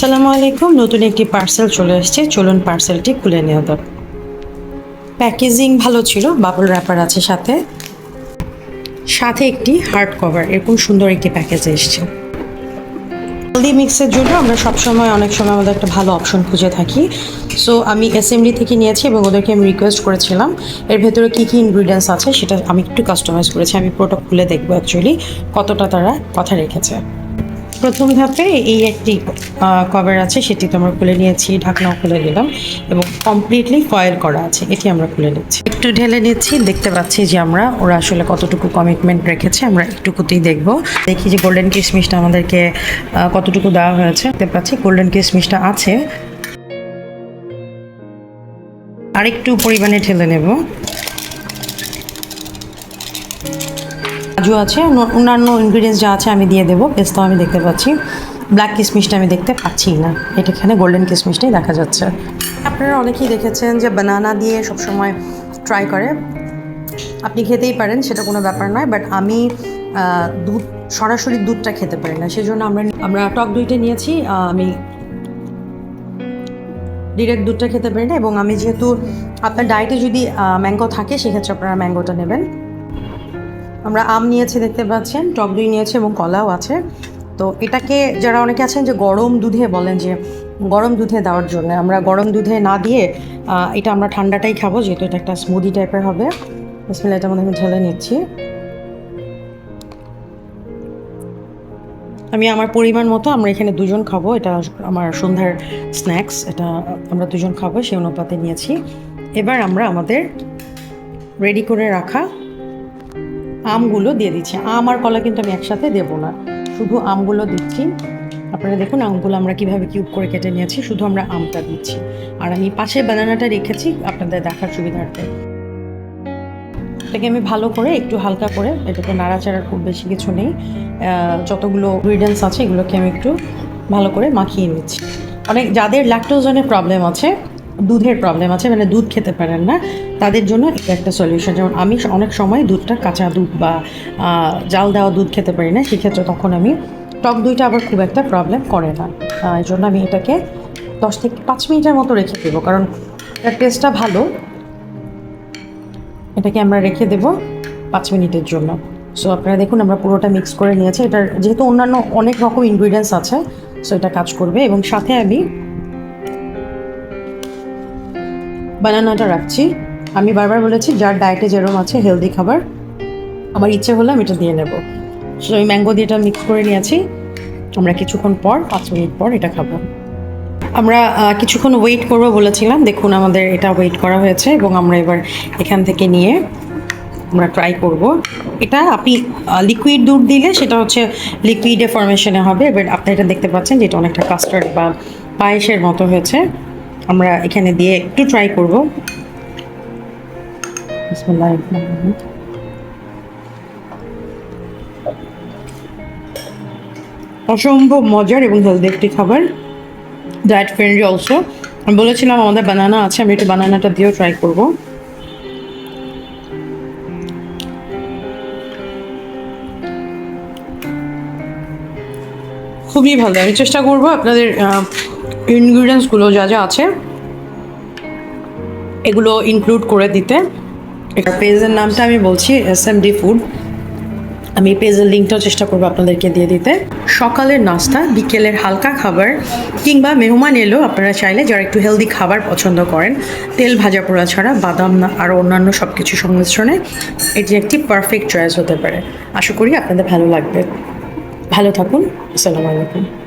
সালামু আলাইকুম, নতুন একটি পার্সেল চলে এসেছে চলুন পার্সেলটি খুলে নেওয়া যাক। প্যাকেজিং ভালো ছিল বাবল র্যাপার আছে সাথে। সাথে একটি হার্ড কভার এরকম সুন্দর একটি প্যাকেজ এসছে। হেলদি মিক্সের জন্য আমরা সবসময়, অনেক সময় আমাদের একটা ভালো অপশন খুঁজে থাকি। সো আমি অ্যাসেম্বলি থেকে নিয়েছি এবং ওদেরকে আমি রিকোয়েস্ট করেছিলাম। এর ভেতরে কী কী ইনগ্রিডিয়েন্টস আছে সেটা আমি একটু কাস্টমাইজ করেছি। আমি পুরোটা খুলে দেখব অ্যাকচুয়ালি কতটা তারা কথা রেখেছে। প্রথম ধাপে এই একটি কভার আছে, সেটি তো আমরা খুলে নিয়েছি, ঢাকনাও খুলে নিলাম এবং কমপ্লিটলি ফয়েল করা আছে, এটি আমরা খুলে নিচ্ছি। একটু ঢেলে নিচ্ছি, দেখতে পাচ্ছি যে আমরা, ওরা আসলে কতটুকু কমিটমেন্ট রেখেছে, আমরা একটুকুতেই দেখব। দেখি যে গোল্ডেন কিসমিসটা আমাদেরকে কতটুকু দেওয়া হয়েছে। দেখতে পাচ্ছি গোল্ডেন কিসমিসটা আছে। আরেকটু পরিমাণে ঢেলে নেব। কাজু আছে অন্যান্য ইনগ্রিডিয়েন্টস যা আছে আমি দিয়ে দেবো। পেস্তাও আমি দেখতে পাচ্ছি। ব্ল্যাক কিসমিসটা আমি দেখতে পাচ্ছি না। এটা এখানে গোল্ডেন কিসমিসটাই দেখা যাচ্ছে। আপনারা অনেকেই দেখেছেন যে বানানা দিয়ে সবসময় ট্রাই করে। আপনি খেতেই পারেন, সেটা কোনো ব্যাপার নয় বাট আমি দুধ, সরাসরি দুধটা খেতে পারি না। সেই জন্য আমরা আমরা টক দইটা নিয়েছি আমি ডিরেক্ট দুধটা খেতে পারি না। এবং আমি যেহেতু আপনার ডায়েটে যদি ম্যাঙ্গো থাকে, সেক্ষেত্রে আপনারা ম্যাঙ্গোটা নেবেন। আমরা আম নিয়েছি দেখতে পাচ্ছেন, টক দই নিয়েছি এবং কলাও আছে। তো এটাকে যারা অনেকে আছেন যে গরম দুধে বলেন যে গরম দুধে দেওয়ার জন্য, আমরা গরম দুধে না দিয়ে এটা আমরা ঠান্ডাটাই খাব যেহেতু এটা একটা স্মুদি টাইপের হবে। বিসমিল্লাহ, এটা মধ্যে আমি ঢেলে নিচ্ছি। আমি আমার পরিমাণ মতো আমরা এখানে দুজন খাব, এটা আমার সন্ধ্যার স্ন্যাক্স এটা আমরা দুজন খাব, সেই অনুপাতে নিয়েছি। এবার আমরা আমাদের রেডি করে রাখা আমগুলো দিয়ে দিচ্ছি। আম আর কলা কিন্তু আমি একসাথে দেবো না। শুধু আমগুলো দিচ্ছি। আপনারা দেখুন আমগুলো আমরা কীভাবে কিউব করে কেটে নিয়েছি। শুধু আমরা আমটা দিচ্ছি। আর আমি পাশে বানানাটা রেখেছি আপনাদের দেখার সুবিধার্থে। এটাকে আমি ভালো করে একটু হালকা করে এটাকে নাড়াচাড়ার খুব বেশি কিছু নেই যতগুলো ইনগ্রিডিয়েন্টস আছে এগুলোকে আমি একটু ভালো করে মাখিয়ে নিচ্ছি। অনেক যাদের ল্যাকটোজনের প্রবলেম আছে দুধের প্রবলেম আছে মানে দুধ খেতে পারেন না। তাদের জন্য এটা একটা সলিউশন যেমন আমি অনেক সময় দুধটা কাঁচা দুধ বা জাল দেওয়া দুধ খেতে পারি না, সেক্ষেত্রে তখন আমি টক দইটা আবার খুব একটা প্রবলেম করে না। এই জন্য আমি এটাকে দশ থেকে পাঁচ মিনিটের মতো রেখে দেবো, কারণ এটার টেস্টটা ভালো। এটাকে আমরা রেখে দেব পাঁচ মিনিটের জন্য। সো আপনারা দেখুন, আমরা পুরোটা মিক্স করে নিয়েছি। এটার যেহেতু অন্যান্য অনেক রকম ইনগ্রিডিয়েন্টস আছে সো এটা কাজ করবে। এবং সাথে আমি বানানাটা রাখছি। আমি বারবার বলেছি, যার ডায়েটে যেরকম আছে হেলদি খাবার, আমার ইচ্ছে হলে আমি এটা দিয়ে নেব। সো আমি ম্যাঙ্গো দিয়ে এটা মিক্স করে নিয়েছি। আমরা কিছুক্ষণ পর, পাঁচ মিনিট পর এটা খাব। আমরা কিছুক্ষণ ওয়েট করব বলেছিলাম। দেখুন আমাদের এটা ওয়েট করা হয়েছে এবং আমরা এবার এখান থেকে নিয়ে আমরা ট্রাই করব। এটা আপনি লিকুইড দুধ দিলে সেটা হচ্ছে লিকুইডে ফরমেশনে হবে। এবার আপনি এটা দেখতে পাচ্ছেন যে এটা অনেকটা কাস্টার্ড বা পায়েসের মতো হয়েছে। আমরা এখানে দিয়ে একটু ট্রাই করব। অসম্ভব মজার এবং হেলদি একটি খাবার। ডায়েট ফ্রেন্ডলি অলসো আমি বলেছিলাম আমাদের বানানা আছে, আমি একটু বানানাটা দিয়েও ট্রাই করব। খুবই ভালো। আমি চেষ্টা করব আপনাদের ইনগ্রিডিয়েন্টসগুলো যা যা আছে, এগুলো ইনক্লুড করে দিতে। পেজের নামটা আমি বলছি এস এম ডি ফুড আমি পেজের লিঙ্কটাও চেষ্টা করব আপনাদেরকে দিয়ে দিতে। সকালের নাস্তা, বিকেলের হালকা খাবার, কিংবা মেহমান এলেও আপনারা চাইলে যারা একটু হেলদি খাবার পছন্দ করেন, তেল ভাজা পোড়া ছাড়া, বাদাম না আরও অন্যান্য সব কিছু সংমিশ্রণে, এটি একটি পারফেক্ট চয়েস হতে পারে। আশা করি আপনাদের ভালো লাগবে। ভালো থাকুন, আসসালামু আলাইকুম।